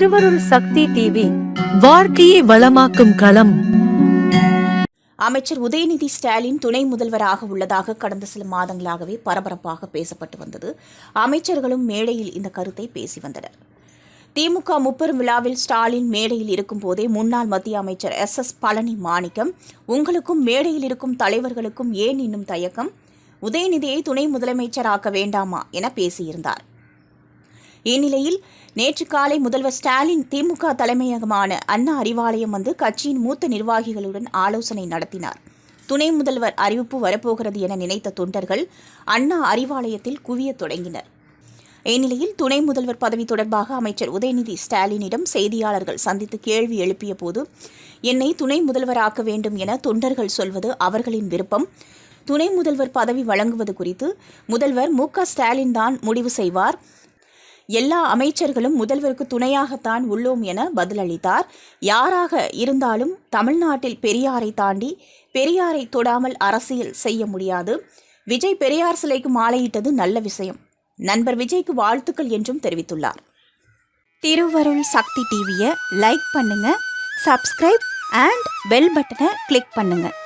திருவருள் சக்தி டிவி வாழ்க்கையை வளமாக்கும் களம். அமைச்சர் உதயநிதி ஸ்டாலின் துணை முதல்வராக உள்ளதாக கடந்த சில மாதங்களாகவே பரபரப்பாக பேசப்பட்டு வந்தது. அமைச்சர்களும் மேடையில் இந்த கருத்தை பேசி வந்தனர். திமுக முப்பெரும் விழாவில் ஸ்டாலின் மேடையில் இருக்கும்போதே முன்னாள் மத்திய அமைச்சர் எஸ் எஸ் பழனி மாணிக்கம் உங்களுக்கும் மேடையில் இருக்கும் தலைவர்களுக்கும் ஏன் இன்னும் தயக்கம்? உதயநிதியை துணை முதலமைச்சராக்க வேண்டாமா? என பேசியிருந்தார். இந்நிலையில் நேற்று காலை முதல்வர் ஸ்டாலின் திமுக தலைமையகமான அண்ணா அறிவாலயம் வந்து கட்சியின் மூத்த நிர்வாகிகளுடன் ஆலோசனை நடத்தினார். துணை முதல்வர் அறிவிப்பு வரப்போகிறது என நினைத்த தொண்டர்கள் அண்ணா அறிவாலயத்தில் குவியத் தொடங்கினர். இந்நிலையில் துணை முதல்வர் பதவி தொடர்பாக அமைச்சர் உதயநிதி ஸ்டாலினிடம் செய்தியாளர்கள் சந்தித்து கேள்வி எழுப்பிய போது என்னை துணை முதல்வராக்க வேண்டும் என தொண்டர்கள் சொல்வது அவர்களின் விருப்பம். துணை முதல்வர் பதவி வழங்குவது குறித்து முதல்வர் மு க ஸ்டாலின் தான் முடிவு செய்வார். எல்லா அமைச்சர்களும் முதல்வருக்கு துணையாகத்தான் உள்ளோம் என பதிலளித்தார். யாராக இருந்தாலும் தமிழ்நாட்டில் பெரியாரை தாண்டி பெரியாரை தொடாமல் அரசியல் செய்ய முடியாது. விஜய் பெரியார் சிலைக்கு மாலையிட்டது நல்ல விஷயம். நண்பர் விஜய்க்கு வாழ்த்துக்கள் என்றும் தெரிவித்துள்ளார். திருவருள் சக்தி டிவியை லைக் பண்ணுங்க சப்ஸ்கிரைப் அண்ட் பெல் பட்டனை கிளிக் பண்ணுங்கள்